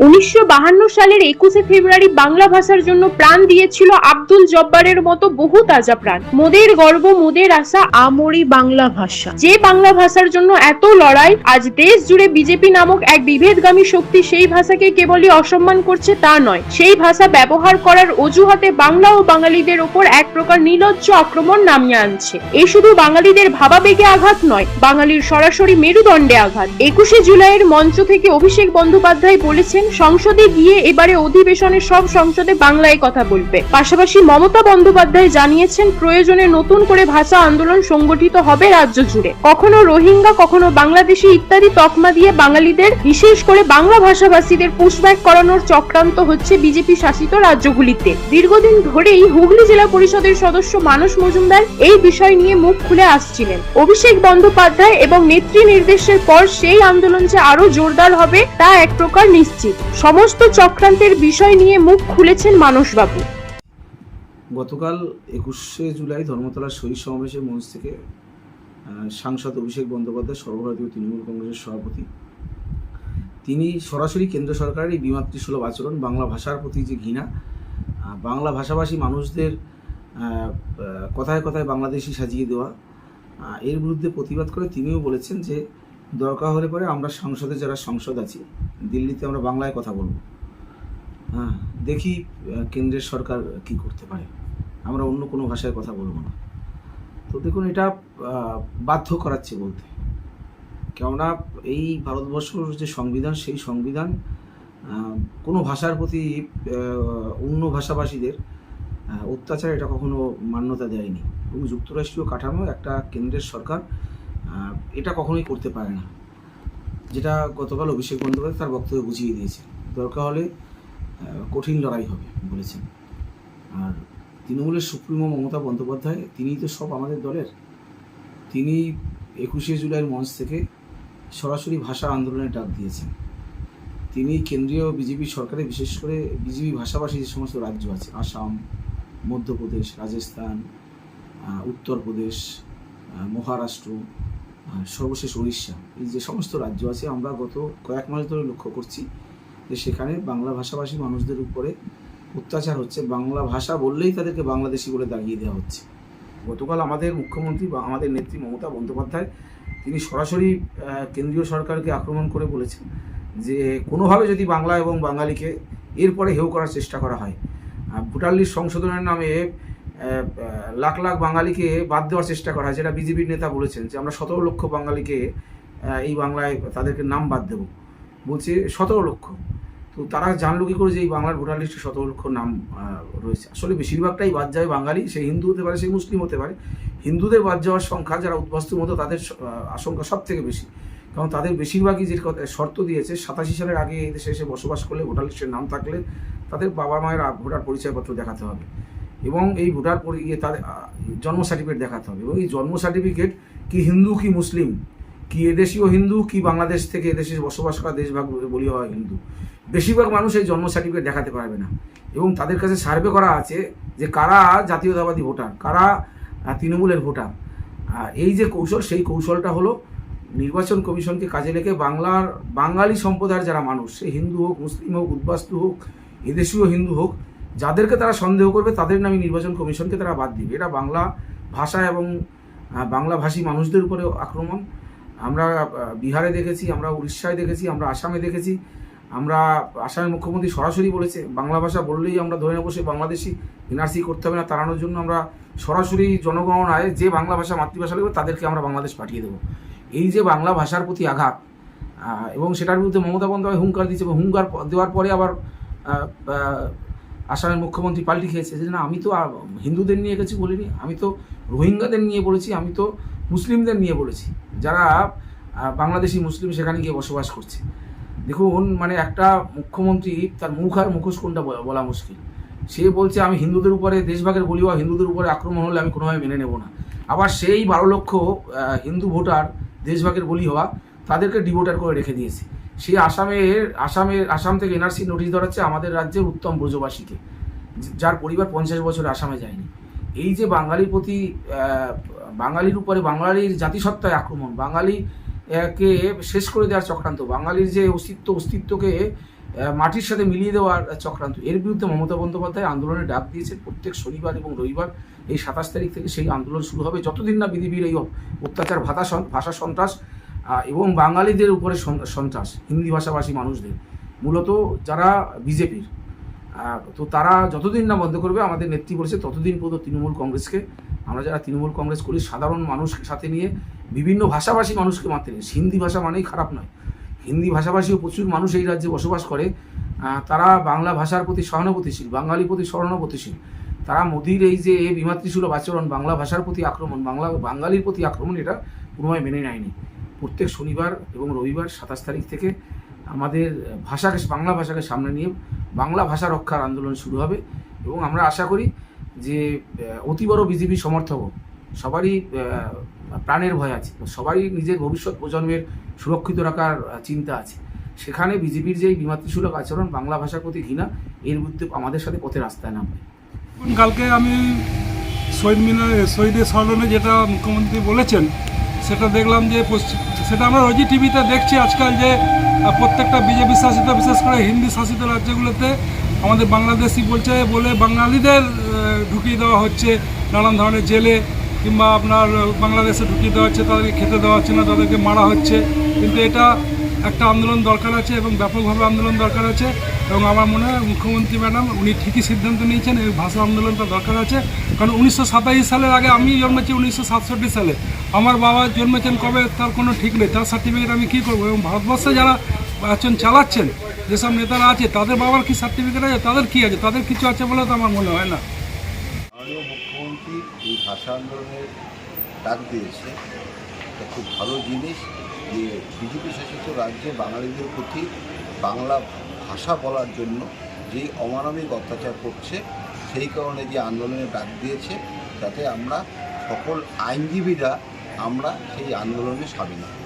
উনিশশো সালের একুশে ফেব্রুয়ারি বাংলা ভাষার জন্য প্রাণ দিয়েছিল আব্দুল জব্বারের মতো বহু তাজা প্রাণ। মোদের গর্ব, মোদের আশা, আমরি বাংলা ভাষা। যে বাংলা ভাষার জন্য এত লড়াই, আজ দেশ জুড়ে বিজেপি নামক এক বিভেদগামী শক্তি সেই ভাষাকে কেবলই অসম্মান করছে তা নয়। সেই ভাষা ব্যবহার করার অজুহাতে বাংলা ও বাঙালিদের ওপর এক প্রকার নির্লজ্জ আক্রমণ নামিয়ে আনছে। এ শুধু বাঙালিদের ভাবাবেগে আঘাত নয়, বাঙালির সরাসরি মেরুদণ্ডে আঘাত। একুশে জুলাইয়ের মঞ্চ থেকে অভিষেক বন্দ্যোপাধ্যায় বলেছেন সংসদে গিয়ে এবারে অধিবেশনে সব সংসদে বাংলায় কথা বলবে। পাশাপাশি মমতা বন্দ্যোপাধ্যায় জানিয়েছেন, প্রয়োজনে নতুন করে ভাষা আন্দোলন সংগঠিত হবে রাজ্য জুড়ে। কখনো রোহিঙ্গা, কখনো বাংলাদেশি ইত্যাদি তকমা দিয়ে বাঙালিদের, বিশেষ করে বাংলা ভাষাভাষীদের পুশব্যাক করানোর চক্রান্ত হচ্ছে বিজেপি শাসিত রাজ্যগুলিতে। দীর্ঘদিন ধরেই হুগলি জেলা পরিষদের সদস্য মানস মজুমদার এই বিষয় নিয়ে মুখ খুলে আসছিলেন। অভিষেক বন্দ্যোপাধ্যায় এবং নেত্রী নির্দেশের পর সেই আন্দোলন যে আরও জোরদার হবে, তা এক প্রকার নিশ্চিত। সমস্ত চক্রান্তের বিষয় নিয়ে মুখ খুলেছেন মানসবাবু। গতকাল একুশে জুলাই ধর্মতলার শহীদ সমাবেশের মঞ্চ থেকে সাংসদ অভিষেক বন্দ্যোপাধ্যায়, সর্বভারতীয় তৃণমূল কংগ্রেসের সভাপতি। তিনি সরাসরি কেন্দ্র সরকারের এই বিমাতৃসুলভ আচরণ, বাংলা ভাষার প্রতি যে ঘৃণা বাংলা ভাষাভাষী মানুষদের কথায় কথায় বাংলাদেশি সাজিয়ে দেওয়া এর বিরুদ্ধে প্রতিবাদ করে তিনিও বলেছেন যে দরকার হলে পরে আমরা সংসদে যারা সংসদ আছি, দিল্লিতে আমরা বাংলায় কথা বলব। হ্যাঁ দেখি কেন্দ্রের সরকার কি করতে পারে। আমরা অন্য কোনো ভাষায় কথা বলব না। তো দেখুন, এটা বাধ্য করাচ্ছে বলতে। কেননা এই ভারতবর্ষর যে সংবিধান, সেই সংবিধান কোনো ভাষার প্রতি অন্য ভাষাভাষীদের অত্যাচার এটা কখনো মান্যতা দেয়নি। এবং যুক্তরাষ্ট্রীয় কাঠামো একটা কেন্দ্রের সরকার এটা কখনোই করতে পারে না। যেটা গতকাল অভিষেক বন্দ্যোপাধ্যায় তার বক্তব্যে বুঝিয়ে দিয়েছে দরকার হলে কঠিন লড়াই হবে, বলেছেন। আর তৃণমূলের সুপ্রিমো মমতা বন্দ্যোপাধ্যায়, তিনিই তো সব আমাদের দলের। তিনি একুশে জুলাইয়ের মঞ্চ থেকে সরাসরি ভাষা আন্দোলনের ডাক দিয়েছেন। তিনি কেন্দ্রীয় বিজেপি সরকারে, বিশেষ করে বিজেপি ভাষাভাষী যে সমস্ত রাজ্য আছে, আসাম, মধ্যপ্রদেশ, রাজস্থান উত্তরপ্রদেশ মহারাষ্ট্র সর্বশেষ উড়িষ্যা। এই যে সমস্ত রাজ্য আছে আমরা গত কয়েক মাস ধরে লক্ষ্য করছি যে সেখানে বাংলা ভাষাভাষী মানুষদের উপরে অত্যাচার হচ্ছে। বাংলা ভাষা বললেই তাদেরকে বাংলাদেশি বলে দাগিয়ে দেওয়া হচ্ছে। গতকাল আমাদের মুখ্যমন্ত্রী বা আমাদের নেত্রী মমতা বন্দ্যোপাধ্যায়, তিনি সরাসরি কেন্দ্রীয় সরকারকে আক্রমণ করে বলেছেন যে কোনোভাবে যদি বাংলা এবং বাঙালিকে এরপরে হেউ করার চেষ্টা করা হয়। লিস্ট সংশোধনের নামে লাখ লাখ বাঙালিকে বাদ দেওয়ার চেষ্টা করা হয়, যেটা বিজেপির নেতা বলেছেন যে আমরা সতেরো লক্ষ বাঙালিকে এই বাংলায় তাদেরকে নাম বাদ দেব। বলছে সতেরো লক্ষ। তো তারা জানলো করে যে এই বাংলার ভোটার লিস্টে সতেরো লক্ষ নাম রয়েছে। আসলে বেশিরভাগটাই বাদ যায় বাঙালি, সে হিন্দু হতে পারে, সে মুসলিম হতে পারে। হিন্দুদের বাদ যাওয়ার সংখ্যা যারা উদ্বাস্তুর মতো, তাদের আশঙ্কা সব থেকে বেশি। কারণ তাদের বেশিরভাগই যে শর্ত দিয়েছে, সাতাশি সালের আগে এই দেশে এসে বসবাস করলে ভোটার লিস্টের নাম থাকলে তাদের বাবা মায়ের ভোটার পরিচয়পত্র দেখাতে হবে। এবং এই ভোটার পরি ইয়ে তাদের জন্ম সার্টিফিকেট দেখাতে হবে। এবং এই জন্ম সার্টিফিকেট কি হিন্দু, কি মুসলিম, কি এদেশীয় হিন্দু, কি বাংলাদেশ থেকে এদেশে বসবাস করা দেশভাগ বলি হয় হিন্দু, বেশিরভাগ মানুষ এই জন্ম সার্টিফিকেট দেখাতে পারবে না। এবং তাদের কাছে সার্ভে করা আছে যে কারা জাতীয়তাবাদী ভোটার, কারা তৃণমূলের ভোটার। এই যে কৌশল, সেই কৌশলটা হলো নির্বাচন কমিশনকে কাজে লেগে বাংলার, বাঙালি সম্প্রদায়ের যারা মানুষ, সে হিন্দু হোক, মুসলিম হোক, উদ্বাস্তু হোক, এদেশীয় হিন্দু হোক যাদেরকে তারা সন্দেহ করবে, তাদের নামে নির্বাচন কমিশনকে তারা বাদ দিবে। এটা বাংলা ভাষা এবং বাংলাভাষী মানুষদের উপরে আক্রমণ। আমরা বিহারে দেখেছি, আমরা উড়িষ্যায় দেখেছি, আমরা আসামে দেখেছি। আমরা আসামের মুখ্যমন্ত্রী সরাসরি বলেছে, বাংলা ভাষা বললেই আমরা ধরে নেব সে বাংলাদেশি, এনআরসি করতে হবে না, তাড়ানোর জন্য আমরা সরাসরি জনগণনায় যে বাংলা ভাষা মাতৃভাষা লাগবে তাদেরকে আমরা বাংলাদেশ পাঠিয়ে দেবো। এই যে বাংলা ভাষার প্রতি আঘাত এবং সেটার বিরুদ্ধে মমতা বন্দ্যোপাধ্যায় হুঙ্কার দিচ্ছে এবং হুঙ্কার দেওয়ার পরে আবার আসামের মুখ্যমন্ত্রী পাল্টি খেয়েছে। যে না আমি তো হিন্দুদের নিয়ে কিছু বলিনি, আমি তো রোহিঙ্গাদের নিয়ে বলেছি, আমি তো মুসলিমদের নিয়ে বলেছি। যারা বাংলাদেশি মুসলিম সেখানে গিয়ে বসবাস করছে। দেখুন মানে একটা মুখ্যমন্ত্রী, তার মুখ আর মুখোশ কোনটা বলা- মুশকিল। সে বলছে, আমি হিন্দুদের উপরে, দেশভাগের বলি হওয়া হিন্দুদের উপরে আক্রমণ হলে আমি কোনোভাবে মেনে নেব না। আবার সেই বারো লক্ষ হিন্দু ভোটার, দেশভাগের বলি হওয়া, তাদেরকে ডিভোটার করে রেখে দিয়েছে। সেই আসামের আসামের, আসাম থেকে এনআরসি নোটিশ ধরাচ্ছে আমাদের রাজ্যের উত্তম ব্রজবাসীকে যার পরিবার পঞ্চাশ বছর আসামে যায়নি। এই যে বাঙালির প্রতি বাঙালির উপরে বাঙালির জাতিসত্তায় আক্রমণ, বাঙালি কে শেষ করে দেওয়ার চক্রান্ত, বাঙালির যে অস্তিত্ব, অস্তিত্বকে মাটির সাথে মিলিয়ে দেওয়ার চক্রান্ত, এর বিরুদ্ধে মমতা বন্দ্যোপাধ্যায় আন্দোলনে ডাক দিয়েছেন প্রত্যেক শনিবার এবং রবিবার। এই সাতাশ তারিখ থেকে সেই আন্দোলন শুরু হবে। যতদিন না বিধিবির এই অত্যাচার ভাতা ভাষা সন্ত্রাস এবং বাঙালিদের উপরে সন- সন্ত্রাস, হিন্দি ভাষাভাষী মানুষদের। মূলত যারা বিজেপির তো তারা যতদিন না বন্ধ করবে, আমাদের নেত্রী বলেছে, ততদিন পর্যন্ত তৃণমূল কংগ্রেসকে, আমরা যারা তৃণমূল কংগ্রেস করি, সাধারণ মানুষকে সাথে নিয়ে বিভিন্ন ভাষাভাষী মানুষকে মারতে নেই। হিন্দি ভাষা মানেই খারাপ নয়। হিন্দি ভাষাভাষীও প্রচুর মানুষ এই রাজ্যে বসবাস করে। তারা বাংলা ভাষার প্রতি সহানুভূতিশীল বাঙালির প্রতি সহানুভূতিশীল। তারা মোদির এই যে এ বিমাতৃসুলভ আচরণ, বাংলা ভাষার প্রতি আক্রমণ, বাংলা, বাঙালির প্রতি আক্রমণ, এটা পুরোময় মেনে নেয়নি। প্রত্যেক শনিবার এবং রবিবার সাতাশ তারিখ থেকে আমাদের ভাষাকে, বাংলা ভাষাকে সামনে নিয়ে বাংলা ভাষা রক্ষার আন্দোলন শুরু হবে এবং আমরা আশা করি যে অতি বড় বিজেপি সমর্থক সবারই প্রাণের ভয় আছে সবারই নিজের ভবিষ্যৎ প্রজন্মের সুরক্ষিত রাখার চিন্তা আছে। সেখানে বিজেপির যে বিমাতৃসুলভ আচরণ, বাংলা ভাষার প্রতি ঘৃণা, এর বিরুদ্ধে আমাদের সাথে পথে রাস্তায় নামবে। কালকে আমি শহীদ মিনার, শহীদের স্মরণে যেটা মুখ্যমন্ত্রী বলেছেন সেটা দেখলাম যে সেটা আমরা রোজই টিভিতে দেখছি আজকাল যে প্রত্যেকটা বিজেপি শাসিত, বিশেষ করে হিন্দি শাসিত রাজ্যগুলোতে আমাদের বাংলাদেশি বলছে বলে বাঙালিদের ঢুকিয়ে দেওয়া হচ্ছে নানান ধরনের জেলে, কিংবা আপনার বাংলাদেশে ঢুকিয়ে দেওয়া হচ্ছে, তাদেরকে খেতে দেওয়া হচ্ছে না, তাদেরকে মারা হচ্ছে। কিন্তু এটা একটা আন্দোলন দরকার আছে এবং ব্যাপকভাবে আন্দোলন দরকার আছে। এবং আমার মনে হয় মুখ্যমন্ত্রী ম্যাডাম, উনি ঠিকই সিদ্ধান্ত নিয়েছেন এই ভাষা আন্দোলনটা দরকার আছে। কারণ উনিশশো সাতাশি সালের আগে আমি জন্মেছি উনিশশো সাতষট্টি সালে। আমার বাবা জন্মেছেন কবে তার কোনো ঠিক নেই। তার সার্টিফিকেট আমি কী করব? এবং ভারতবর্ষে যারা আছেন, চালাচ্ছেন, যেসব নেতারা আছে, তাদের বাবার কি সার্টিফিকেট আছে? তাদের কি আছে? তাদের কিছু আছে বলে তো আমার মনে হয় না। মুখ্যমন্ত্রী এই ভাষা আন্দোলনের ডাক দিয়েছে। এটা খুব ভালো জিনিস যে বিজেপি শাসিত রাজ্যে বাঙালিদের প্রতি বাংলা ভাষা বলার জন্য যেই অমানবিক অত্যাচার করছে, সেই কারণে যে আন্দোলনে ডাক দিয়েছে যাতে আমরা সকল আইনজীবীরা আমরা সেই আন্দোলনে সামিল হই